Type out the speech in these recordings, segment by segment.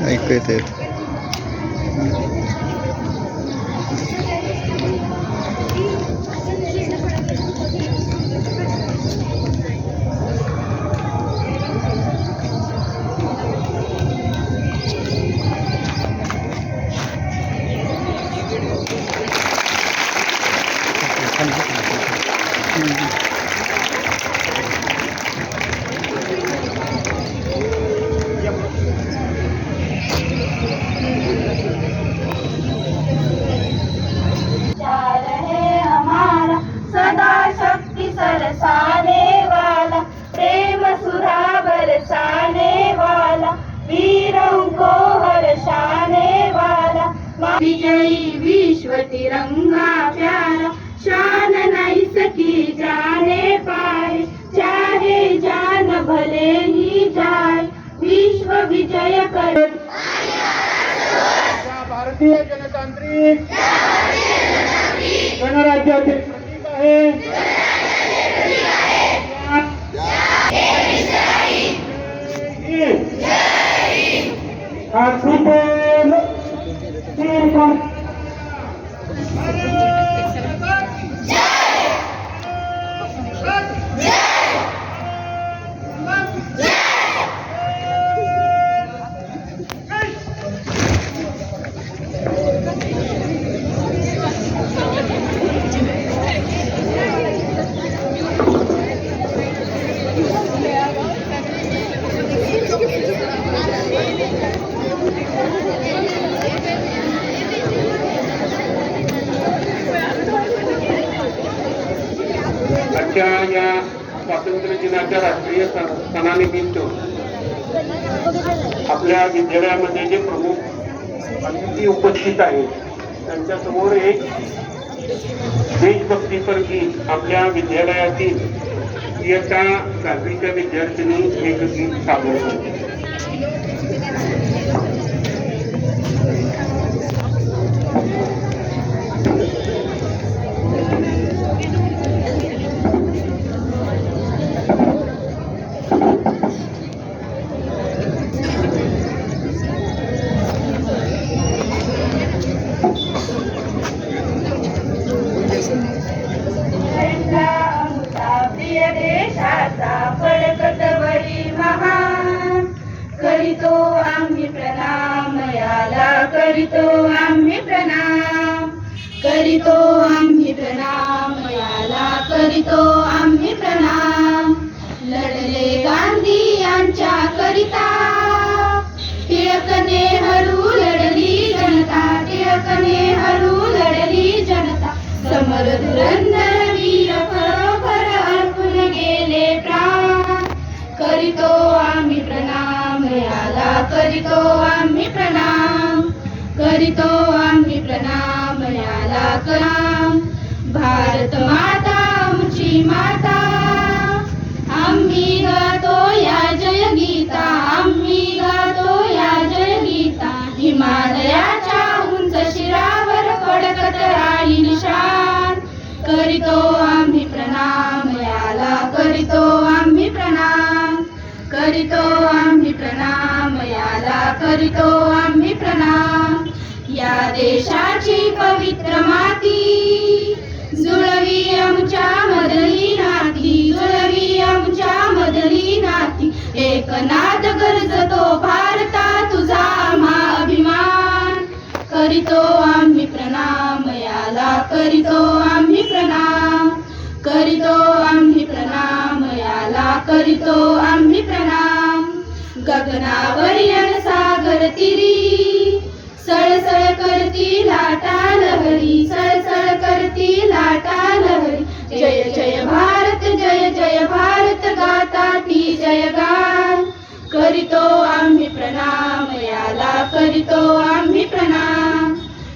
Anh cười thật. विजयी विश्व तिरंगा प्यारा शान नहीं सकी जाने पाए चाहे जान भले ही जाए विश्व विजय कर। भारतीय जनतांत्रिक। गणराज्याचे प्रतीक आहे। ऑक्सिजन तीन आजच्या या स्वातंत्र्य दिनाच्या राष्ट्रीय सण- निमित्त आपल्या विद्यालयामध्ये जे प्रमुख अतिथी उपस्थित आहेत त्यांच्यासमोर एक देशभक्तीपर गीत आपल्या विद्यालयातील इयत्ता सहावीच्या विद्यार्थिनी एक गीत सादर करते. करीतो आम्ही प्रणाम याला करीतो आम्ही प्रणाम. करीतो आम्ही प्रणाम याला करीतो आम्ही प्रणाम. या देशाची पवित्र माती जुळवी आमच्या मदरी गगनावर सागर तिरी. सळसळ करती लाटा लहरी सळसळ करती लाटा लहरी जय जय भारत जय जय भारत गाता ती जय गान करीतो आम्ही प्रणाम याला करीतो आम्ही प्रणाम.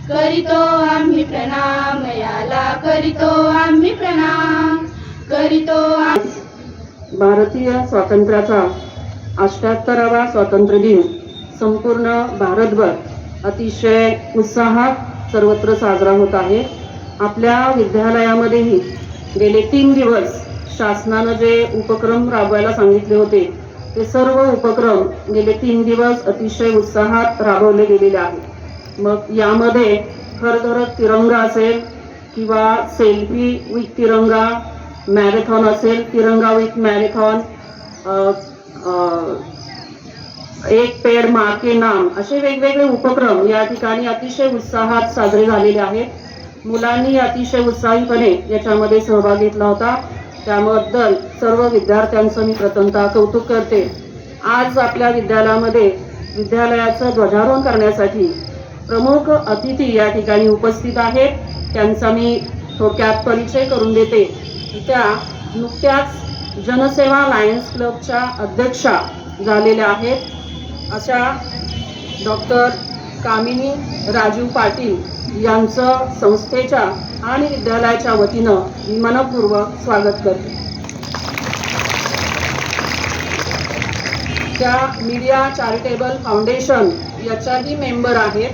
करीतो आम्ही प्रणाम याला करीतो आम्ही प्रणाम. करीतो भारतीय स्वातंत्र्याचा अष्ट्याहत्तरावा स्वातंत्र्य दिन. संपूर्ण भारतभर अतिशय उत्साहात सर्वत्र साजरा होत आहे. आपल्या विद्यालयामध्येही गेले तीन दिवस शासनानं जे उपक्रम राबवायला सांगितले होते ते सर्व उपक्रम गेले तीन दिवस अतिशय उत्साहात राबवले गेलेले आहेत. मग यामध्ये खरखरत तिरंगा असेल किंवा सेल्फी विथ तिरंगा मॅरेथॉन असेल तिरंगा विथ मॅरेथॉन एक पेड मा के नाम असे वेगवेगळे उपक्रम या ठिकाणी अतिशय उत्साहात साजरे झालेले आहेत. मुलांनी अतिशय उत्साहीपणे याच्यामध्ये सहभाग घेतला होता. त्याबद्दल सर्व विद्यार्थ्यांचं मी प्रथमतः कौतुक करते. आज आपल्या विद्यालयामध्ये विद्यालयाचं ध्वजारोहण करण्यासाठी प्रमुख अतिथी या ठिकाणी उपस्थित आहेत. त्यांचा मी थोडक्यात परिचय करून देते. त्या नुकत्याच जनसेवा लायन्स क्लबच्या अध्यक्षा झालेल्या आहेत. अशा डॉक्टर कामिनी राजू पाटील यांचं संस्थेच्या आणि विद्यालयाच्या वतीनं मी मनपूर्वक स्वागत करते. त्या मीडिया चॅरिटेबल फाउंडेशन याच्याही मेंबर आहेत.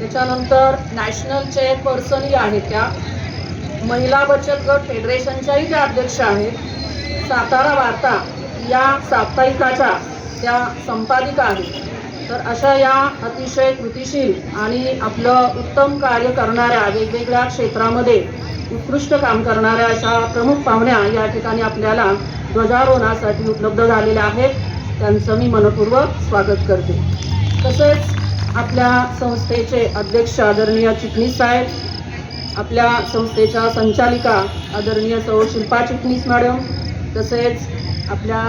त्याच्यानंतर नॅशनल चेअरपर्सनही आहेत त्या. महिला बचत गट फेडरेशनच्याही त्या अध्यक्ष आहेत. सातारा वार्ता या साप्ताहिकाच्या त्या संपादिका आहेत. तर अशा या अतिशय कृतिशील आणि आपलं उत्तम कार्य करणाऱ्या वेगवेगळ्या क्षेत्रामध्ये उत्कृष्ट काम करणाऱ्या अशा प्रमुख पाहुण्या या ठिकाणी आपल्याला ध्वजारोहणासाठी उपलब्ध झालेल्या आहेत. त्यांचं मी मनपूर्वक स्वागत करते. तसेच आपल्या संस्थेचे अध्यक्ष आदरणीय चिटणीस साहेब आपल्या संस्थेच्या संचालिका आदरणीय सौ शिल्पा चिटणीस मॅडम तसेच आपल्या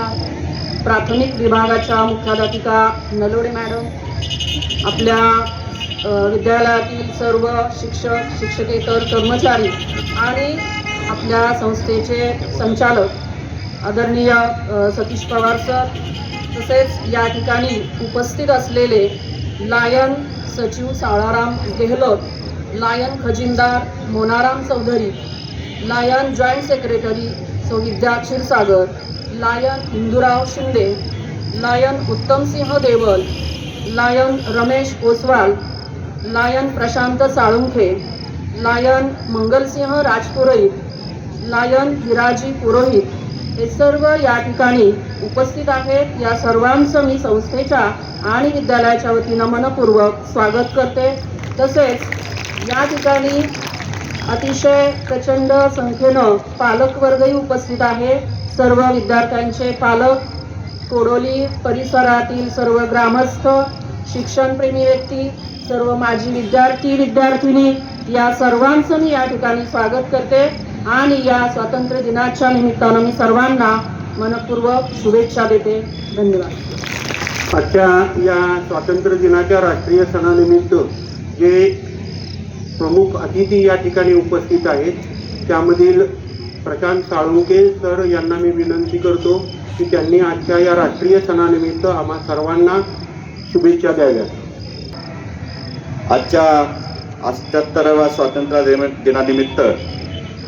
प्राथमिक विभागाच्या मुख्याध्यापिका नलोडे मॅडम आपल्या विद्यालयातील सर्व शिक्षक शिक्षकेतर कर्मचारी आणि आपल्या संस्थेचे संचालक आदरणीय सतीश पवार सर तसेच या ठिकाणी उपस्थित असलेले लायन सचिव Salaram Gehlot lion खजिनदार Monaram Chaudhary lion joint secretary so Vidya Kshirsagar lion Indurao Shinde lion Uttamsingh Deval lion Ramesh Oswal lion Prashant Salunkhe lion Mangalsingh Rajpurohit lion Hiraji Purohit हे सर्व या ठिकाणी उपस्थित आहेत. या सर्वांचं मी संस्थेच्या आणि विद्यालयाच्या वतीनं मनपूर्वक स्वागत करते. तसेच या ठिकाणी अतिशय प्रचंड संख्येनं पालकवर्गही उपस्थित आहे. सर्व विद्यार्थ्यांचे पालक कोडोली परिसरातील सर्व ग्रामस्थ शिक्षणप्रेमी व्यक्ती सर्व माजी विद्यार्थी विद्यार्थिनी या सर्वांचं मी या ठिकाणी स्वागत करते आणि या स्वातंत्र्य दिनाच्या निमित्तानं मी सर्वांना मनपूर्वक शुभेच्छा देते. धन्यवाद. आजच्या या स्वातंत्र्य दिनाच्या राष्ट्रीय सणानिमित्त जे प्रमुख अतिथी या ठिकाणी उपस्थित आहेत. त्यामधील प्रशांत साळुंके सर यांना मी विनंती करतो की त्यांनी आजच्या या राष्ट्रीय सणानिमित्त आम्हा सर्वांना शुभेच्छा द्याव्यात. आजच्या अठ्याहत्तराव्या स्वातंत्र्य दिनानिमित्त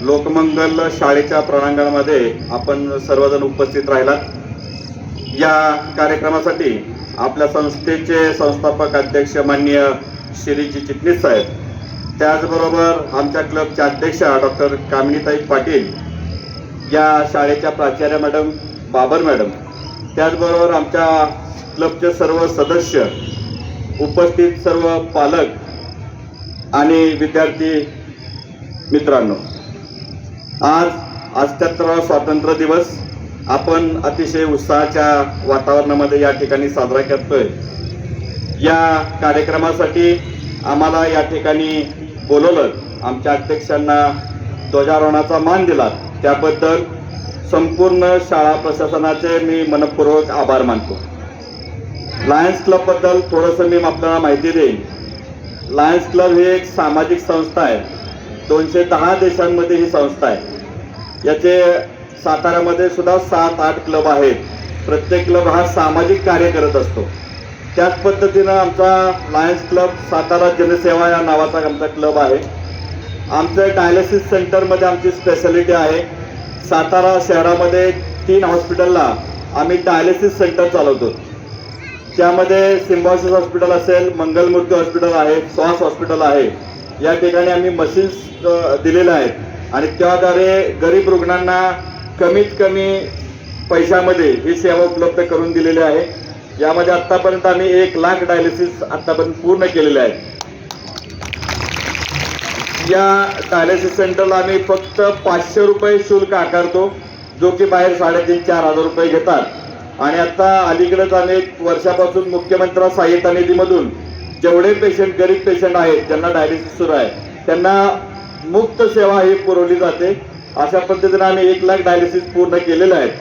लोकमंगल शाळेच्या प्रणांगणामध्ये आपण सर्वजण उपस्थित राहिलात. या कार्यक्रमासाठी आपल्या संस्थेचे संस्थापक अध्यक्ष माननीय श्रीजी चिटणीस साहेब त्याचबरोबर आमच्या क्लबच्या अध्यक्षा डॉक्टर कामिनीताई पाटील या शाळेच्या प्राचार्य मॅडम बाबर मॅडम त्याचबरोबर आमच्या क्लबचे सर्व सदस्य उपस्थित सर्व पालक आणि विद्यार्थी मित्रांनो आज अठ्याहत्तरावा स्वातंत्र्य दिवस आपण अतिशय उत्साहाच्या वातावरणामध्ये या ठिकाणी साजरा करतोय. या कार्यक्रमासाठी आम्हाला या ठिकाणी बोलवलं. आमच्या अध्यक्षांना ध्वजारोहणाचा मान दिला. त्याबद्दल संपूर्ण शाळा प्रशासनाचे मी मनपूर्वक आभार मानतो. लायन्स क्लबबद्दल थोडंसं मी आपल्याला माहिती देईन. लायन्स क्लब ही एक सामाजिक संस्था आहे. दोनशे दहा देशांमध्ये ही संस्था आहे. याचे साताऱ्यामध्ये सुद्धा सात आठ क्लब आहेत. प्रत्येक क्लब हा सामाजिक कार्य करत असतो. त्याच पद्धतीनं आमचा लायन्स क्लब सातारा जनसेवा या नावाचा आमचा क्लब आहे. आमचं डायलिसिस सेंटरमध्ये आमची स्पेशालिटी आहे. सातारा शहरामध्ये तीन हॉस्पिटलला आम्ही डायलिसिस सेंटर चालवतो. त्यामध्ये सिम्बॉसिस हॉस्पिटल असेल मंगलमूर्ती हॉस्पिटल आहे श्वास हॉस्पिटल आहे. या ठिकाणी आम्ही मशीन्स दिलेल्या आहेत. आणि त्याद्वारे गरीब रुग्णांना कमीत कमी पैशामध्ये ही सेवा उपलब्ध करून दिलेली आहे. यामध्ये आतापर्यंत आम्ही एक लाख डायलिसिस आतापर्यंत पूर्ण केलेले आहेत. या डायलिसिस सेंटरला आम्ही फक्त पाचशे रुपये शुल्क आकारतो जो की बाहेर साडेतीन चार हजार रुपये घेतात. आणि आता अलीकडेच अनेक वर्षापासून मुख्यमंत्री सहाय्यता निधीमधून जेवढे पेशंट गरीब पेशंट आहेत ज्यांना डायलिसिस सुरू आहे त्यांना मुक्त सेवा ही पुरवली जाते. अशा पद्धतीने आम्ही एक लाख डायलिसिस पूर्ण केलेले आहेत.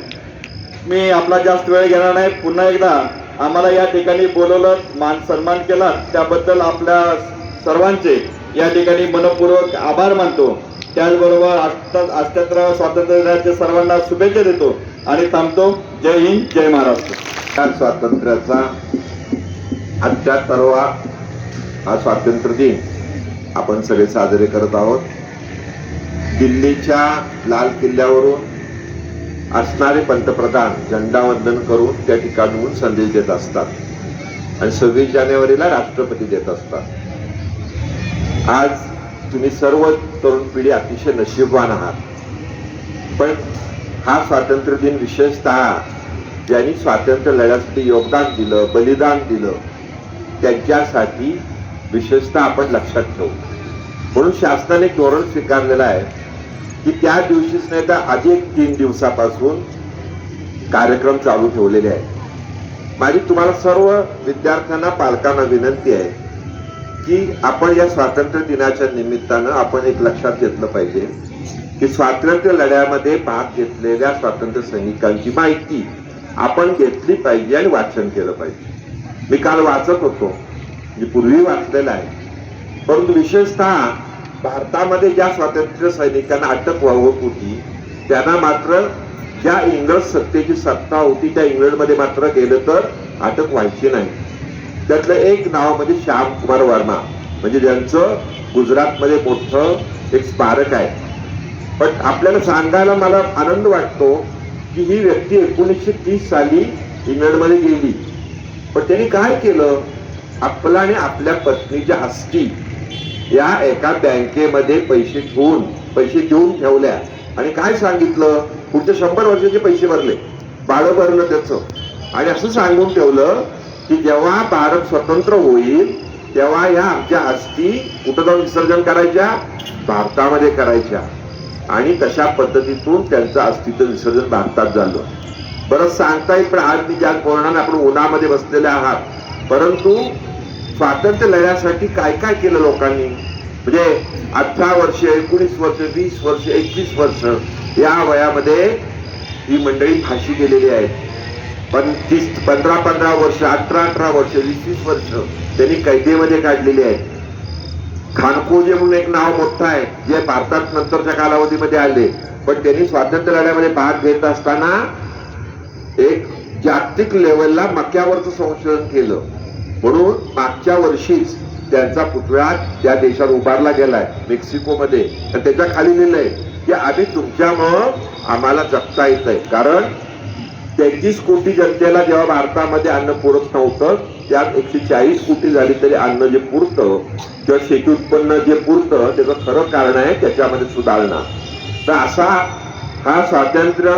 मी आपला जास्त वेळ घेणार नाही. पुन्हा एकदा आम्हाला या ठिकाणी बोलवलं मान सन्मान केला. त्याबद्दल आपल्या सर्वांचे या ठिकाणी मनपूर्वक आभार मानतो. त्याचबरोबर अष्ट्याहत्तराव्या स्वातंत्र्य दिनाच्या सर्वांना शुभेच्छा देतो आणि थांबतो. जय हिंद जय महाराष्ट्र. स्वातंत्र्याचा अठ्याहत्तरवा हा स्वातंत्र्य दिन आपण सगळे साजरे करत आहोत. दिल्लीच्या लाल किल्ल्यावरून असणारे पंतप्रधान झेंडावंदन करून त्या ठिकाणहून संदेश देत असतात. आणि सव्वीस जानेवारीला राष्ट्रपती देत असतात. आज तुम्ही सर्व तरुण पिढी अतिशय नशीबवान आहात. पण हा स्वातंत्र्य दिन विशेषतः ज्यांनी स्वातंत्र्य लढ्यासाठी योगदान दिलं बलिदान दिलं त्यांच्यासाठी विशेषतः आपण लक्षात ठेवू. म्हणून शासनाने धोरण स्वीकारलेलं आहे. की त्या दिवशीच नाही तर आधी एक तीन दिवसापासून कार्यक्रम चालू ठेवलेले आहेत. माझी तुम्हाला सर्व विद्यार्थ्यांना पालकांना विनंती आहे की आपण या स्वातंत्र्य दिनाच्या निमित्तानं आपण एक लक्षात घेतलं पाहिजे की स्वातंत्र्य लढ्यामध्ये भाग घेतलेल्या स्वातंत्र्य सैनिकांची माहिती आपण घेतली पाहिजे आणि वाचन केलं पाहिजे. मी काल वाचत होतो. मी पूर्वी वाचलेलं आहे. परंतु विशेषतः भारतामध्ये ज्या स्वातंत्र्य सैनिकांना अटक व्हावत होती त्यांना मात्र ज्या इंग्रज सत्तेची सत्ता होती त्या इंग्लंडमध्ये मात्र गेलं तर अटक व्हायची नाही. त्यातलं एक नाव म्हणजे श्याम कुमार वर्मा. म्हणजे ज्यांचं गुजरातमध्ये मोठं एक स्मारक आहे. पण आपल्याला सांगायला मला आनंद वाटतो की ही व्यक्ती एकोणीसशे तीस साली इंग्लंडमध्ये गेली. पण त्यांनी काय केलं? आपला आणि आपल्या पत्नीच्या हस्ती या एका बँकेमध्ये पैसे ठेवून पैसे देऊन ठेवल्या. आणि काय सांगितलं? पुढच्या शंभर वर्षाचे पैसे भरले. बाळ भरलं त्याचं. आणि असं सांगून ठेवलं की जेव्हा भारत स्वतंत्र होईल तेव्हा या आमच्या अस्थी कुठं जाऊन विसर्जन करायच्या? भारतामध्ये करायच्या. आणि तशा पद्धतीतून त्यांचं अस्थित्व विसर्जन भारतात झालं. बरं सांगता येईल पण आज मी ज्या कोणाने आपण उन्हामध्ये बसलेले आहात परंतु स्वातंत्र्य लढ्यासाठी काय काय केलं लोकांनी? म्हणजे अठरा वर्ष एकोणीस वर्ष वीस वर्ष एकवीस वर्ष या वयामध्ये ही मंडळी फाशी गेलेली आहे पण तीस पंधरा पंधरा वर्ष अठरा अठरा वर्ष वीस वीस वर्ष त्यांनी कैदेमध्ये काढलेली आहेत. खानकोजे म्हणून एक नाव मोठं आहे जे भारतात नंतरच्या कालावधीमध्ये आले. पण त्यांनी स्वातंत्र्य लढ्यामध्ये भाग घेत असताना एक जागतिक लेवलला मक्यावरचं संशोधन केलं. म्हणून मागच्या वर्षीच त्यांचा पुतळा त्या देशात उभारला गेलाय मेक्सिकोमध्ये. आणि त्याच्याखाली लिहिलंय की आम्ही तुमच्यामुळं आम्हाला जगता येत आहे कारण तेहतीस कोटी जनतेला जेव्हा भारतामध्ये अन्न पुरत नव्हतं त्यात एकशे चाळीस कोटी झाली तरी अन्न जे पुरतं किंवा शेती उत्पन्न जे पुरतं त्याचं खरं कारण आहे त्याच्यामध्ये सुधारणा. तर असा हा स्वातंत्र्य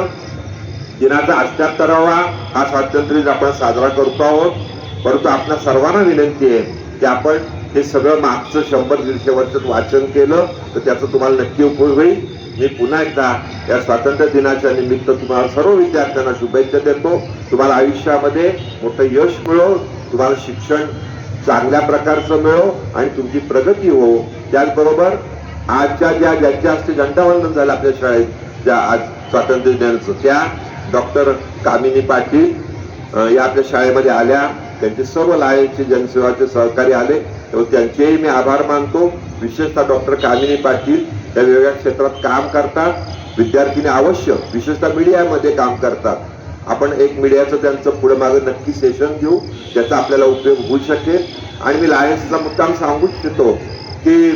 दिनाचा अठ्याहत्तरावा हा स्वातंत्र्य आपण साजरा करतो आहोत परंतु आपल्या सर्वांना विनंती आहे की आपण हे सगळं मागचं शंभर दीडशे वर्षात वाचन केलं तर त्याचा तुम्हाला नक्की उपयोग होईल. मी पुन्हा एकदा या स्वातंत्र्य दिनाच्या निमित्त तुम्हाला सर्व विद्यार्थ्यांना शुभेच्छा देतो. तुम्हाला आयुष्यामध्ये मोठं यश मिळो तुम्हाला शिक्षण चांगल्या प्रकारचं मिळो आणि तुमची प्रगती हो. त्याचबरोबर आजच्या ज्या ज्यांच्या हस्ते झंडावंदन झालं आपल्या शाळेत ज्या आज स्वातंत्र्य दिनाचं त्या डॉक्टर कामिनी पाटील या आपल्या शाळेमध्ये आल्या. त्यांचे सर्व लायनचे जनसेवाचे सहकारी आले तेव्हा त्यांचेही मी आभार मानतो. विशेषतः डॉक्टर कामिनी पाटील त्या वेगवेगळ्या क्षेत्रात काम करतात. विद्यार्थीने अवश्य विशेषतः मीडियामध्ये काम करतात. आपण एक मीडियाचं त्यांचं पुढे मागे नक्की सेशन घेऊ त्याचा आपल्याला उपयोग होऊ शकेल. आणि मी लायन्सचा मुद्दाम सांगू इच्छितो की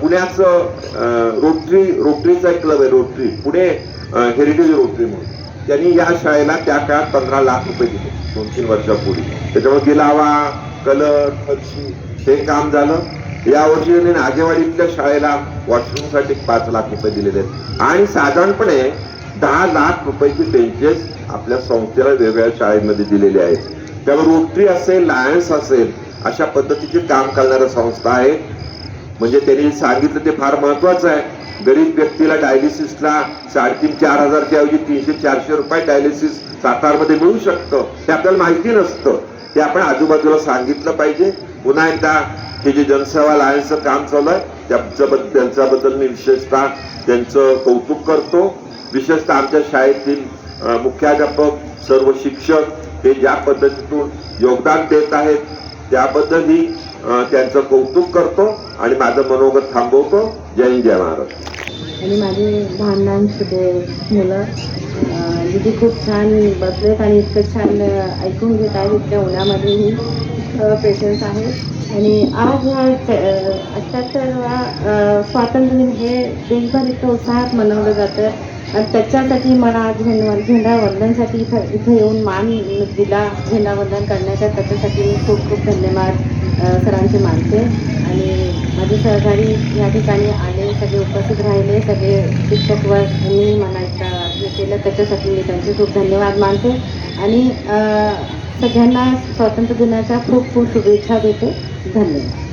पुण्याचं रोटरी रोटरीचा एक क्लब आहे रोटरी. पुणे हेरिटेज रोटरी म्हणून. त्यांनी या शाळेला त्या काळात पंधरा लाख रुपये दिले दोन तीन वर्षापूर्वी. त्याच्यामुळे गिलावा कलर फरशी हे काम झालं. या वर्षी त्यांनी नागेवाडीतल्या शाळेला वॉशरूमसाठी पाच लाख रुपये दिलेले आहेत. आणि साधारणपणे दहा लाख रुपयाची बेंचेस आपल्या संस्थेला वेगवेगळ्या शाळेमध्ये दिलेले आहेत. त्यावर रोटरी असेल लायन्स असेल अशा पद्धतीचे काम करणाऱ्या संस्था आहेत म्हणजे त्यांनी सांगितलं ते फार महत्वाचं आहे. गरीब व्यक्तीला डायलिसिसला साडेतीन चार हजारच्या ऐवजी तीनशे चारशे रुपये डायलिसिस सातारमध्ये मिळू शकतं ते आपल्याला माहिती नसतं. ते आपण आजूबाजूला सांगितलं पाहिजे. पुन्हा एकदा हे जे जनसेवा लायन्सचं काम चालू आहे त्यांच्याबद्दल त्यांच्याबद्दल मी विशेषतः त्यांचं कौतुक करतो. विशेषतः आमच्या शाळेतील मुख्याध्यापक सर्व शिक्षक हे ज्या पद्धतीतून योगदान देत आहेत त्याबद्दलही त्यांचं कौतुक करतो आणि माझं मनोगत थांबवतो. जय हिंद जय महाराष्ट्र. आणि माझे लहान लहान छोटे मुलं दिदी खूप छान बसलेत आणि इतकं छान ऐकून घेत आहेत इतक्या उन्हामध्येही पेशन्स आहे. आणि आज ह्या अठ्ठ्याहत्तरवा स्वातंत्र्य हे देशभर इतकं उत्साहात मनवलं जातं. आणि त्याच्यासाठी मला आज झेंडा इथं इथं येऊन मान दिला झेंडावंदन करण्याचा त्याच्यासाठी मी खूप खूप धन्यवाद. सरांचे मानते. आणि माझे सहकारी या ठिकाणी आले सगळे उपस्थित राहिले सगळे शिक्षक वर्गांनी मला हे केलं त्याच्यासाठी मी त्यांचे खूप धन्यवाद मानते. आणि सगळ्यांना स्वातंत्र्य दिनाच्या खूप खूप शुभेच्छा देते. धन्यवाद.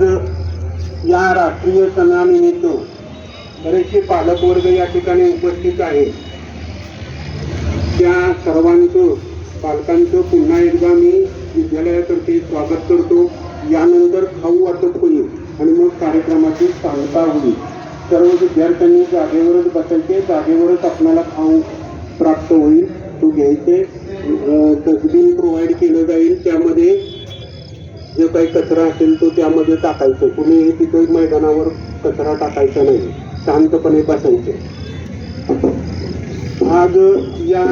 आज या राष्ट्रीय सणानिमित्त बरेचसे पालकवर्ग या ठिकाणी उपस्थित आहे त्या सर्वांचं पालकांचं पुन्हा एकदा मी विद्यालयातर्फे स्वागत करतो. यानंतर खाऊ वाटप होईल आणि मग कार्यक्रमाची सांगता होईल. सर्व विद्यार्थ्यांनी जागेवरच बसायचे. जागेवरच आपल्याला खाऊ प्राप्त होईल. तो घ्यायचे. डस्टबिन प्रोव्हाइड केलं जाईल. त्यामध्ये जे काही कचरा असेल तो त्यामध्ये टाकायचं. कुणीही तिथे मैदानावर कचरा टाकायचा नाही. शांतपणे बसायचे. आज या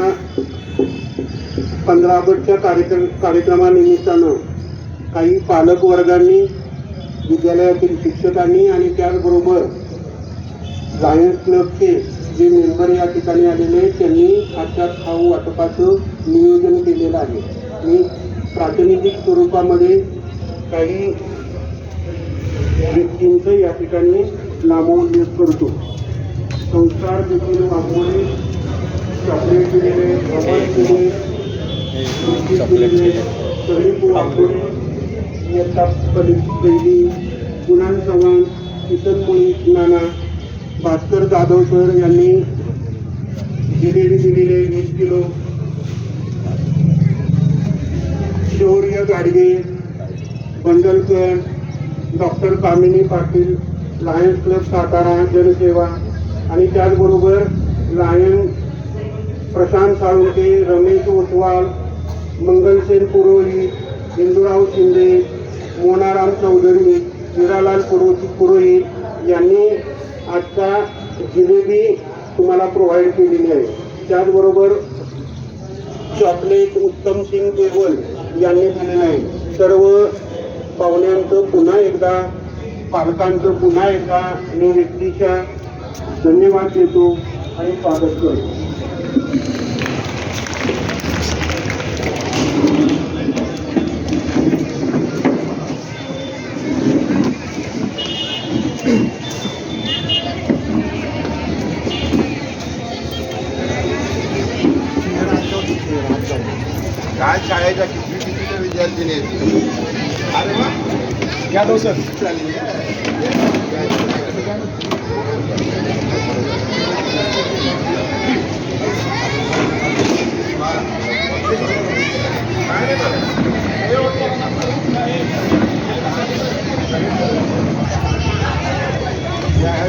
पंधरा ऑगस्टच्या कार्यक्रम कार्यक्रमानिमित्तानं काही पालक वर्गांनी विद्यालयातील शिक्षकांनी आणि त्याचबरोबर लायन्स क्लबचे जे मेंबर या ठिकाणी आलेले आहेत, त्यांनी आजच्या खाऊ वाटपाचं नियोजन केलेलं आहे. मी प्रातिनिधिक स्वरूपामध्ये काही व्यक्तींचं या ठिकाणी नामोल्लेख करतो. संस्कार देखील वापरले चॉकलेट दिलेले रबर दिले दिलेले सगळी वापरले इयत्ता पहिली चव्हाण किसन मुळी नाना भास्कर जाधव सर यांनी जिलेबी दिलेले वीस kilo Shaurya Gadge Bandalkar doctor Kamini Patil lions club Satara Janseva आणि त्याचबरोबर लायन प्रशांत साळुंके रमेश ओसवाल मंगलसेन पुरोहित इंदुराव शिंदे मोनाराम चौधरी हिरालाल पुरो पुरोहित यांनी आजचा जिलेबी तुम्हाला प्रोव्हाइड केलेली आहे. त्याचबरोबर चॉकलेट उत्तम सिंग देवल यांनी दिलेलं आहे. सर्व पाहुण्यांचं पुन्हा एकदा पालकांचं पुन्हा एकदा मी व्यक्तीच्या धन्यवाद देतो आणि स्वागत करतो. काय शाळेच्या किती किती विद्यार्थी Ya no sé. Yeah,